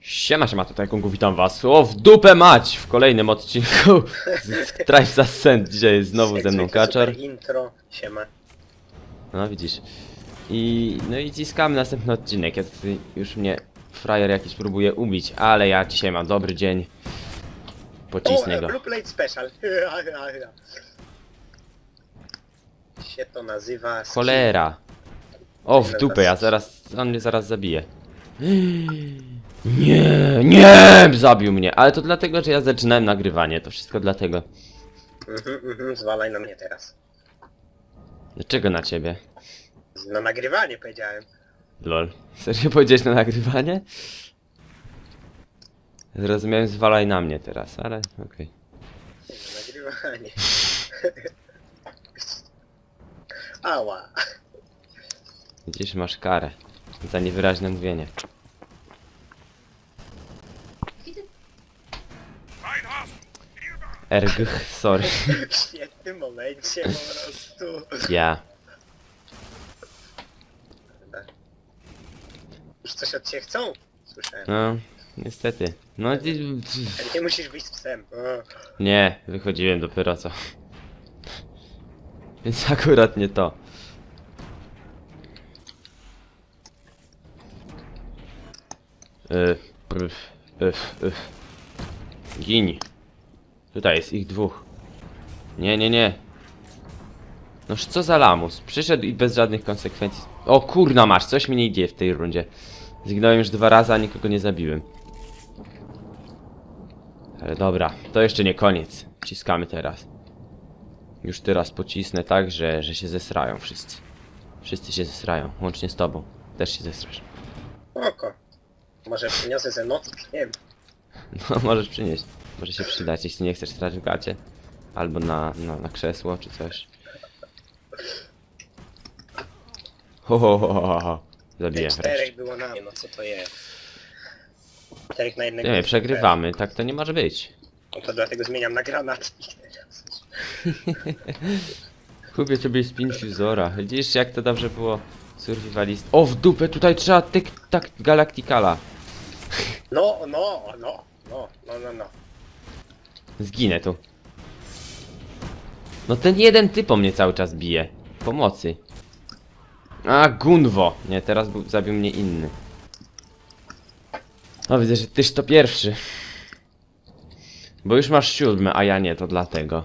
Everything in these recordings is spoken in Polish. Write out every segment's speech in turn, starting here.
Siema, siema, tutaj Kungu, witam was. O, w dupę mać! W kolejnym odcinku z Ascent. Dzisiaj jest znowu ze mną zwykle super Intro, siema. No widzisz. I no i ciskamy następny odcinek. Ja tutaj już mnie frajer jakiś próbuje ubić, ale ja dzisiaj mam dobry dzień. Pocisnę o, go. Blue Plate Special. się to nazywa... Cholera. O, w dupę, ja zaraz, on mnie zaraz zabije. Nie, nie, zabił mnie, ale to dlatego, że ja zaczynałem nagrywanie, to wszystko dlatego. Mhm, mhm, zwalaj na mnie teraz. Dlaczego na ciebie? Na nagrywanie powiedziałem. Lol. Serio powiedziałeś na nagrywanie? Zrozumiałem, zwalaj na mnie teraz, ale okej. Na nagrywanie. Ała. Widzisz, masz karę. Za niewyraźne mówienie. Ergch, sorry. W świetnym momencie po prostu. Ja. Już coś od ciebie chcą? Słyszałem. No, niestety. No, ty- Ale nie musisz wyjść z psem. O. nie, wychodziłem dopiero co. Więc akurat nie to. Yy, pf, pf, pf. Gin. Tutaj jest ich dwóch. Nie, nie, nie. Noż co za lamus. Przyszedł i bez żadnych konsekwencji. O kurna masz, coś mi nie idzie w tej rundzie. Zginąłem już dwa razy, a nikogo nie zabiłem. Ale dobra, to jeszcze nie koniec. Ciskamy teraz. Już teraz pocisnę tak, że, że się zesrają wszyscy. Wszyscy się zesrają, łącznie z tobą. Też się zesrasz. Oko. Może przyniosę ze nocy, nie wiem. No, możesz przynieść. Może się przydać, jeśli nie chcesz stać w gacie. Albo na, na, na krzesło, czy coś. Ho, ho, ho, ho, ho. Zabiję Czterech wreszcie. było na mnie, no co to jest? Czterech na jednego. Nie wiem, jest przegrywamy, tak to nie może być. No to dlatego zmieniam na teraz. Kupię sobie spin fuzora. Widzisz jak to dobrze było survivalist. O w dupę, tutaj trzeba tyk tak galaktikala. No, no, no, no, no, no, no. Zginę tu. No ten jeden typ o mnie cały czas bije. Pomocy. A, Gunwo. Nie, teraz był, zabił mnie inny. No widzę, że tyś to pierwszy. Bo już masz siódmy, a ja nie, to dlatego.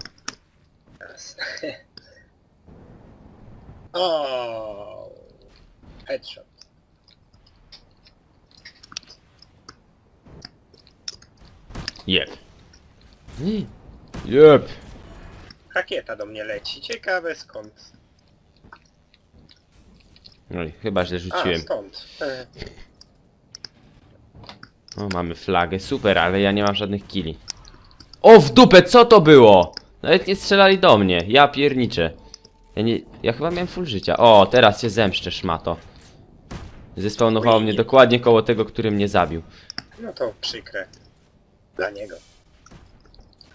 O, headshot. Jep. Jep. Rakieta do mnie leci. Ciekawe skąd. No i chyba źle A, rzuciłem. stąd. E, O, mamy flagę, super, ale ja nie mam żadnych killi. O, w dupę, co to było? Nawet nie strzelali do mnie, ja pierniczę. Ja nie, ja chyba miałem full życia. O, teraz się zemszczę, szmato. Zespawnowało mnie dokładnie koło tego, który mnie zabił. No to przykre. Dla niego.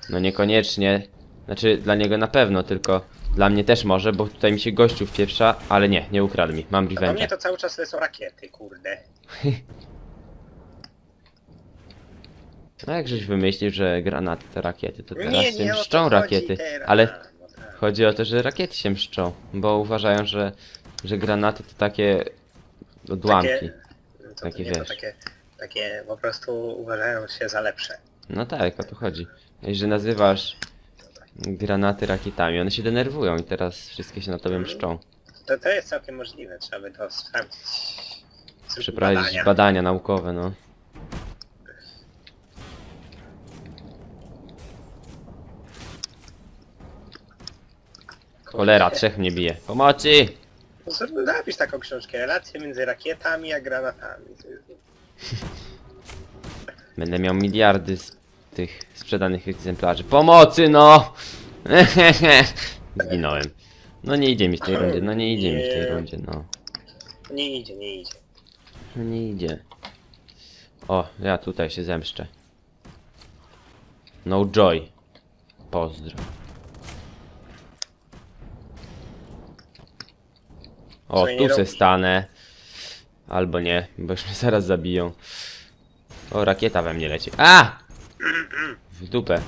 No niekoniecznie, znaczy dla niego na pewno, tylko dla mnie też może, bo tutaj mi się gościu wpieprza, ale nie, nie ukradł mi, mam A do mnie revenge. to cały czas lecą rakiety, kurde. No jak żeś wymyślił, że granaty to rakiety, to teraz się o to mszczą chodzi rakiety, teraz. ale No tak. Chodzi o to, że rakiety się mszczą, bo uważają, że, że granaty to takie odłamki. Takie, no to, Takie nie, to wiesz. takie, takie po prostu uważają się za lepsze. No tak, o to chodzi. Że nazywasz granaty rakietami, one się denerwują i teraz wszystkie się na tobie mszczą. To, to jest całkiem możliwe, trzeba by to sprawdzić. Przeprowadzić badania. badania. naukowe, no. Cholera, trzech mnie bije. Pomocy! No, zrób- Napisz taką książkę, relacje między rakietami a granatami. Będę miał miliardy z tych sprzedanych egzemplarzy. Pomocy, no! Zginąłem. No nie idzie mi w tej rundzie, no nie idzie mi w tej rundzie, no. Nie idzie, nie idzie. No nie idzie. O, ja tutaj się zemszczę. No joy. Pozdro. O, Co nie tu se robisz? stanę. Albo nie, bo już mnie zaraz zabiją. O, rakieta we mnie leci. A! W dupę.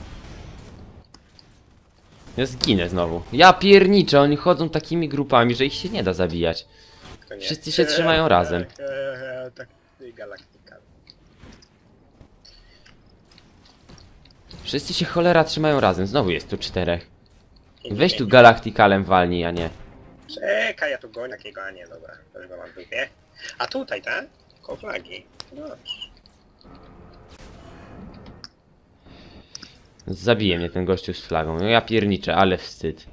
Ja zginę znowu. Ja pierniczę, oni chodzą takimi grupami, że ich się nie da zabijać. To nie. Wszyscy się trzymają razem. Tak, galaktyka. Wszyscy się cholera trzymają razem. Znowu jest tu czterech. Weź tu galaktikalem walnij, a nie. Czekaj, ja tu gonię takiego, a nie, dobra. To już go mam w dupie. A tutaj, tak? No Dobrze. Zabije mnie ten gościu z flagą. No ja pierniczę, ale wstyd.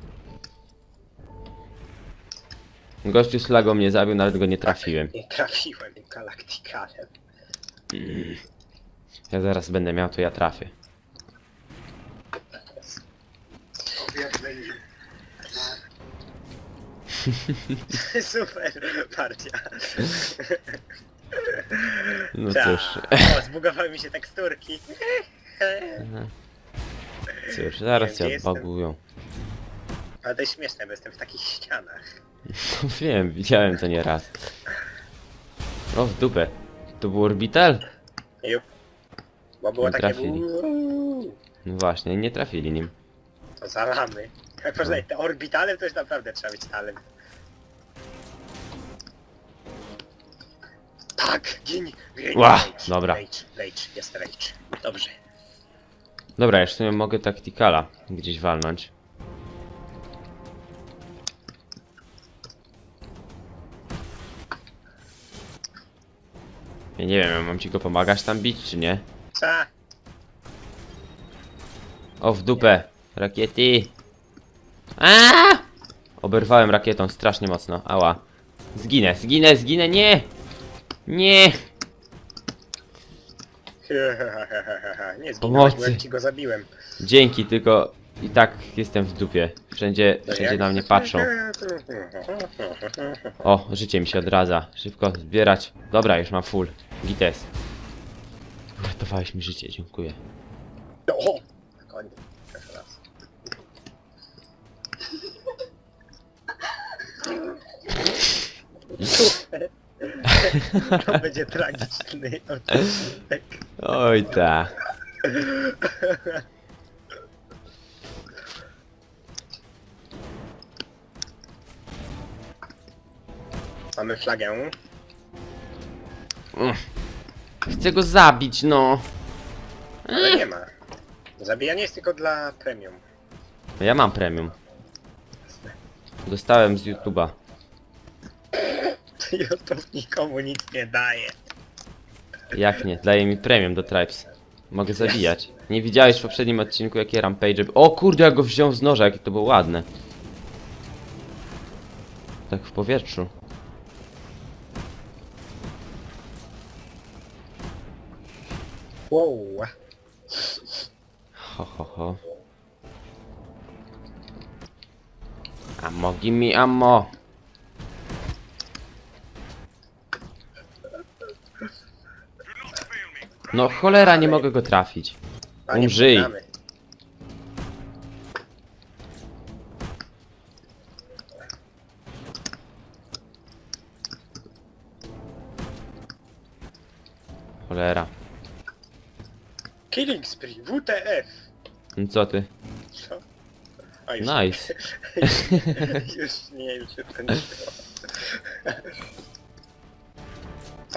Gościu z flagą mnie zabił, nawet go nie trafiłem. Nie trafiłem galaktykalem. Ja zaraz będę miał, to ja trafię. Super partia. No Ta. cóż, O, zbugowały mi się teksturki. Cóż, zaraz Gdzie jestem? odbagują. Ale to jest śmieszne, bo jestem w takich ścianach. No wiem, widziałem to nieraz. O, w dupę. To był orbital? Jup. Bo było Nie takie... trafili. uuu, No właśnie, nie trafili nim. To zalamy. Jak można te orbitale, to już naprawdę trzeba być talem. Tak, gin, gin, Ła, dobra. Rage, rage, jest rage. Dobrze. Dobra, ja w sumie mogę taktikala gdzieś walnąć. Ja nie wiem, mam ci go pomagać tam bić, czy nie? Co? O, w dupę! Rakiety! Aaaa! Oberwałem rakietą strasznie mocno, ała. Zginę, zginę, zginę, nie! Nie! Nie zginąłeś, Pomocy. ci go zabiłem. Dzięki, tylko i tak jestem w dupie. Wszędzie, wszędzie na mnie patrzą. O, życie mi się odradza. Szybko zbierać. Dobra, już mam full. Gites. Uratowałeś mi życie, dziękuję. O! Koniec. Jeszcze raz. To będzie tragiczny odcinek. Oj ta. Mamy flagę. Chcę go zabić, no. Ale nie ma. Zabijanie jest tylko dla premium. Ja mam premium. Dostałem z YouTube'a. YouTube nikomu nic nie daje. Jak nie? Daje mi premium do Tribes. Mogę zabijać. Nie widziałeś w poprzednim odcinku jakie rampage... O kurde, jak go wziął z noża, jakie to było ładne. Tak w powietrzu. Wow. Ho, ho, ho. Ammo, gimme ammo. No cholera, nie mogę go trafić. Panie, Umrzyj. Cholera. Killing spree, WTF. No co ty? Co? A już Nice. już nie, już się skończyło.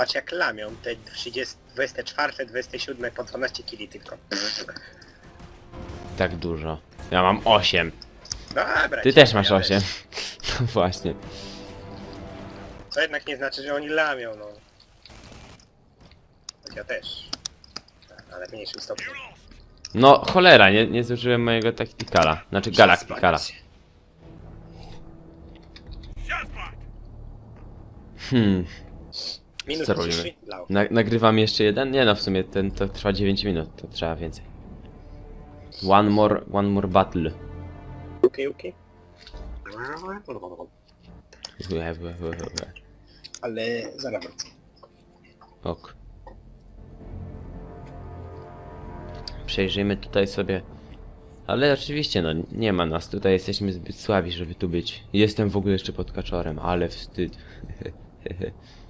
Patrz jak lamią te 30, 24, 27 po 12 kili tylko. Tak dużo. Ja mam 8. Dobra. Ty też masz opowiadać. 8. No właśnie. To jednak nie znaczy, że oni lamią, no. Ja też. Ale w mniejszym stopniu. No cholera, nie, nie zużyłem mojego taktikala. Znaczy galaktikala. Hmm. Minus Co robimy? 3 dla Na, nagrywam jeszcze jeden? Nie no, w sumie ten to trwa 9 minut, to trzeba więcej. One more, one more battle. Uki, uki. Łe, łe, łe, łe. Ale zaraz wrócę. Ok. Przejrzyjmy tutaj sobie. Ale oczywiście, no nie ma nas. Tutaj jesteśmy zbyt słabi, żeby tu być. Jestem w ogóle jeszcze pod kaczorem, ale wstyd.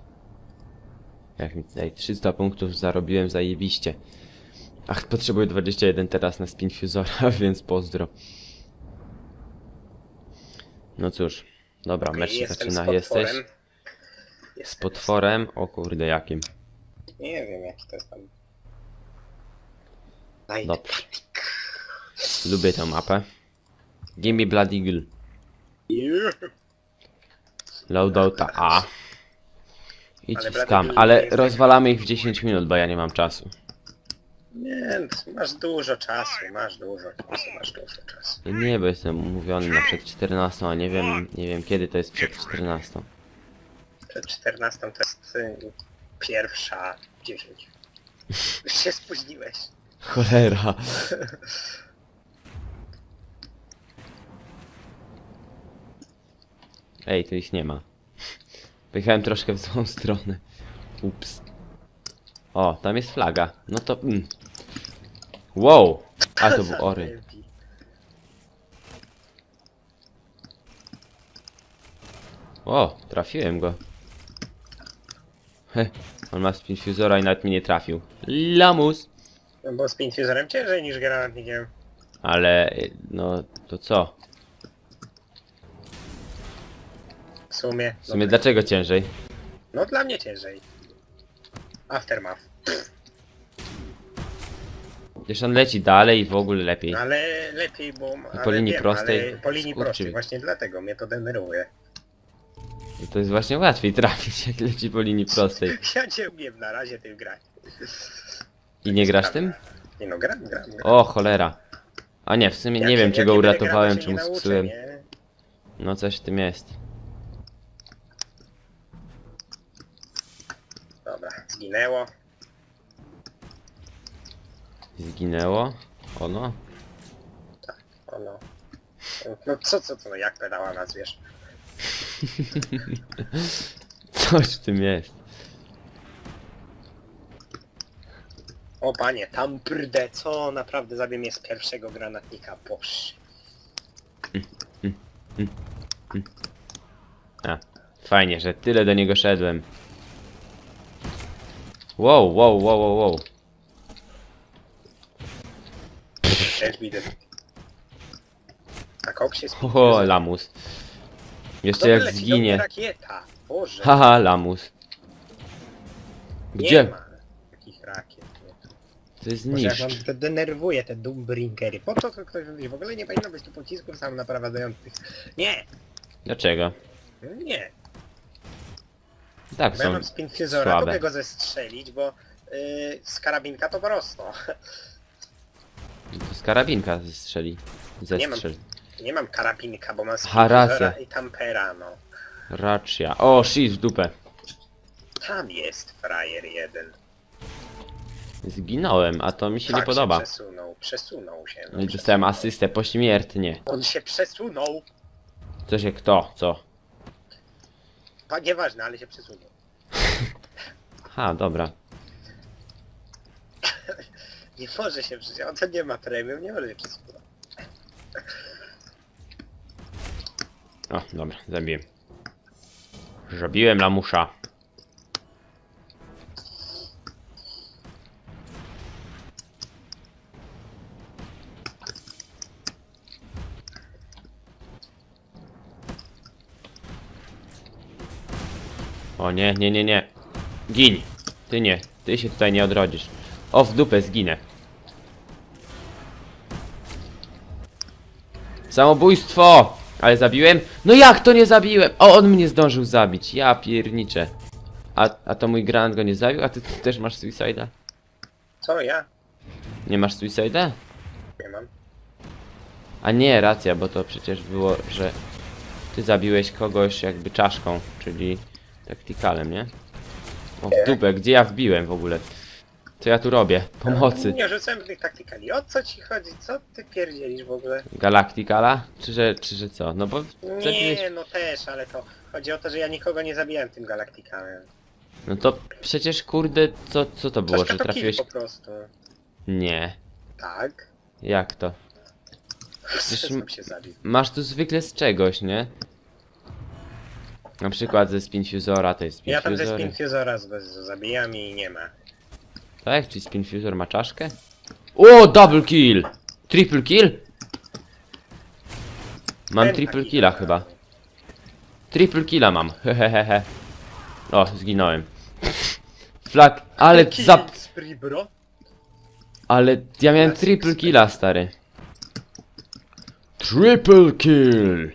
Jak mi tutaj 300 punktów zarobiłem zajebiście. Ach, potrzebuję 21 teraz na Spinfusora, więc pozdro. No cóż, dobra, Okej, mecz się zaczyna. z Jesteś z potworem? O kurde, jakim? Nie wiem jaki to jest tam. Dobrze. Lubię tę mapę. Gimme Blood Eagle. Loadouta A. I Ale ale rozwalamy ich w 10 minut, bo ja nie mam czasu. Nie, masz dużo czasu, masz dużo czasu, masz dużo czasu. Nie, bo jestem umówiony na przed 14, a nie wiem, nie wiem kiedy to jest przed 14. Przed 14 to jest y, pierwsza 10. Już się spóźniłeś. Cholera. Ej, tu ich nie ma. Pojechałem troszkę w złą stronę. Ups. O, tam jest flaga. No to... Mm. Wow! A to był ory. O, trafiłem go. He, on ma spinfuzora i nawet mnie nie trafił. Lamus! No bo z Pinfuserem ciężej niż granatnikiem. Ale, y, no, to co? W sumie. W sumie dlaczego ciężej? No dla mnie ciężej. Aftermath. Przecież on leci dalej i w ogóle lepiej. No ale lepiej, bo... Ale linii wiem, prostej Ale po linii skurczy. prostej, właśnie dlatego mnie to denerwuje. I to jest właśnie łatwiej trafić, jak leci po linii prostej. Ja nie umiem na razie tym grać. I nie grasz tym? Nie no, gram, gram, gram. O, cholera. A nie, w sumie nie wiem, jak czy go nie będę uratowałem, czy mu? No coś w tym jest. Dobra, zginęło. Zginęło. Ono. Ono. No co, co, co, no jak pedała nazwiesz? Coś w tym jest. O panie, tam brdę, co naprawdę zabił mnie z pierwszego granatnika, boż. A, fajnie, że tyle do niego szedłem. Wow, wow, wow, wow, wow. Też widzę. A kok się spił. O, lamus. Jeszcze jak zginie. rakieta, boże. Haha, lamus. Nie Gdzie? ma takich rakiet. nie. To jest Boże, jak to denerwuje te Doombrinkery. Po co to ktoś wymyślił? W ogóle nie powinno być tu pocisków sam naprowadzających. Nie, Dlaczego? nie. Tak są spinfuzora, słabe. mogę go zestrzelić, bo yy, z karabinka to prosto. To z karabinka zestrzeli. Nie mam. Zestrzel. Nie mam karabinka, bo mam Ha, racja. spinfuzora i tampera, no. Racja. O, shit w dupę. Tam jest frajer jeden. Zginąłem, a to mi się tak nie podoba. Się przesunął, przesunął się. No i dostałem asystę pośmiertnie. On się przesunął. Co się kto? Co? Pa, nieważne, ale się przesunął. Ha, dobra. Nie może się przesunąć. On to nie ma premium, nie może się przesunąć. O, dobra, zabiłem. Zabiłem lamusza. O nie, nie, nie, nie. Gin. Ty nie. Ty się tutaj nie odrodzisz. O, w dupę zginę. Samobójstwo! Ale zabiłem? No jak to nie zabiłem? O, on mnie zdążył zabić. Ja pierniczę. A, a to mój granat go nie zabił? A ty, ty też masz suicide'a? Co ja? Nie masz suicide'a? Nie mam. A nie, racja, bo to przecież było, że ty zabiłeś kogoś jakby czaszką, czyli taktikalem, nie? O, w dupę, gdzie ja wbiłem w ogóle? Co ja tu robię? Pomocy. Nie rzucałem tych taktykali. O co ci chodzi? Co ty pierdzielisz w ogóle? Galaktikala? Czy że, czy że co? No bo. Nie, no też, ale to chodzi o to, że ja nikogo nie zabijałem tym galaktykanem. No to przecież kurde, co, co to było, Troszkę że to trafiłeś... kill po prostu. Nie. Tak. Jak to? Przecież Przecież się zabił. Masz tu zwykle z czegoś, nie? Na przykład ze Spinfusora to jest Ja tam ze Spinfusor. Spinfusora z- z- zabijam i nie ma. Tak? Czy Spinfusor ma czaszkę? O, double kill! Triple kill? Mam Ten triple taki killa chyba. Triple killa mam, hehehehe. O, zginąłem. Flag, ale Kill za... spree, bro. Ale ja miałem triple killa, stary. Triple kill!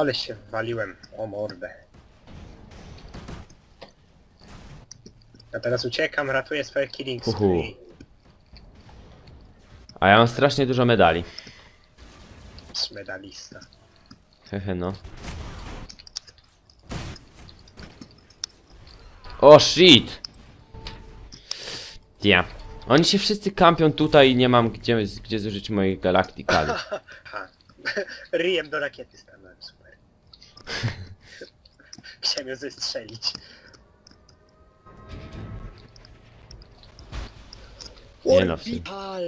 Ale się waliłem o mordę. Ja teraz uciekam, ratuję swoje killing Uhu. spree. A ja mam strasznie dużo medali. Z medalista. Hehe, no. O, shit! Ja. Oni się wszyscy kampią tutaj i nie mam gdzie, gdzie zużyć moich galaktikali. Ha. Ryjem do rakiety stanąłem, super. Chciałem ją zestrzelić. Nie no, Orbital.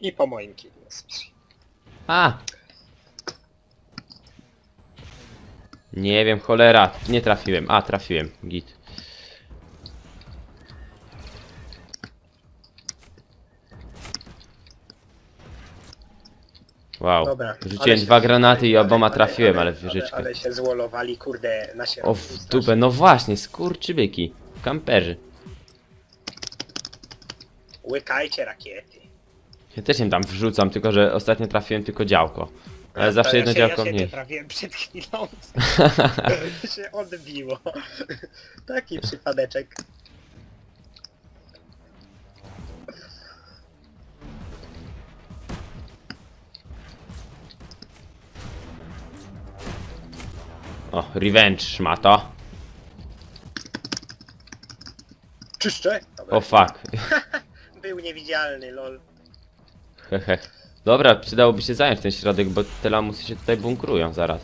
I po moim spree. A! Nie wiem, cholera, nie trafiłem. A, trafiłem, git. Wow, Dobra. rzuciłem się- dwa granaty i ale- oboma ale- trafiłem, ale w wieżyczkę. Ale się złolowali, kurde, na środku. O, w dupę, no właśnie, skurczybyki. Kamperzy. Łykajcie rakiety. Ja też im tam wrzucam, tylko że ostatnio trafiłem tylko działko. Ale Ja- zawsze ja jedno się, działko ja się mniej. nie trafiłem przed chwilą. się odbiło. Taki przypadeczek. O, revenge szmato. Czyszczę? Dobra. O fuck. Był niewidzialny, lol. Hehe. Dobra, przydałoby się zająć ten środek, bo te lamusy się tutaj bunkrują zaraz.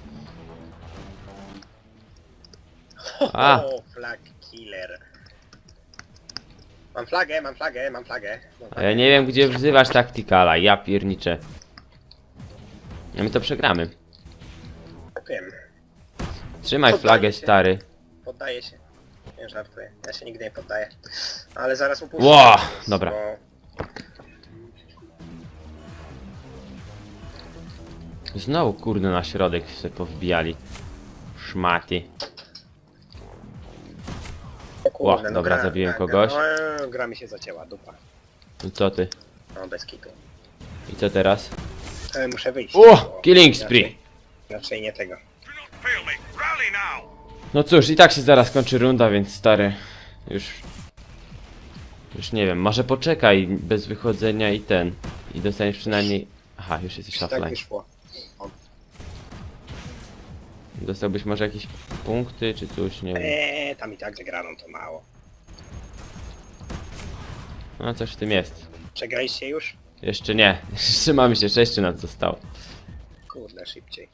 A. O, flag killer. Mam flagę, mam flagę, mam flagę. A ja nie wiem gdzie wzywasz taktikala, ja pierniczę. A my to przegramy. Wiem, Trzymaj Poddaję flagę się. stary. poddaję się. Nie żartuję, ja się nigdy nie poddaję. Ale zaraz upuszczę. Ło, więc, dobra. bo- Znowu kurde na środek się powbijali. Szmaty. O kurde, Ła, dobra, zabiłem gra, kogoś. No, gra mi się zacięła, dupa. I co ty? No, bez kitu. I co teraz? E, muszę wyjść. O! bo Killing spree! Inaczej nie tego. Fail me. No cóż, i tak się zaraz kończy runda, więc stary. Już. Już nie wiem, może poczekaj bez wychodzenia i ten. I dostaniesz przynajmniej. Aha, już jesteś Tak offline. wyszło. Dostałbyś może jakieś punkty czy coś, nie wiem. Eee, tam i tak zagraną to mało. No coś w tym jest. Przegraliście już? Jeszcze nie. Jeszcze mamy się, sześciu nas zostało. Kurde, szybciej.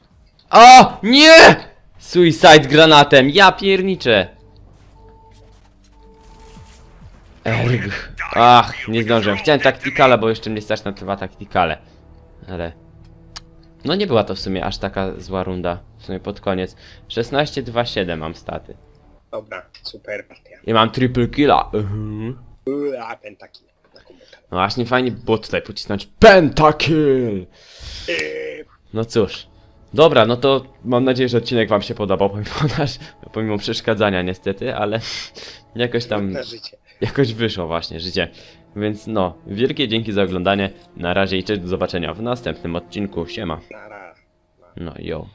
O! Nie! Suicide granatem, ja pierniczę! Erg. Ach, nie zdążyłem. Chciałem taktikala, bo jeszcze mnie stać na dwa taktikale. Ale... No nie była to w sumie aż taka zła runda. W sumie pod koniec. 16-2-7 mam staty. Dobra, super partia. I mam triple killa. Mhm. A. Na komórkę. No właśnie fajnie było tutaj pocisnąć pentakill! Eee, No cóż. Dobra, no to mam nadzieję, że odcinek wam się podobał, pomimo, nasz, pomimo przeszkadzania niestety, ale jakoś tam, jakoś wyszło właśnie życie. Więc no, wielkie dzięki za oglądanie, na razie i cześć, do zobaczenia w następnym odcinku, siema. No jo.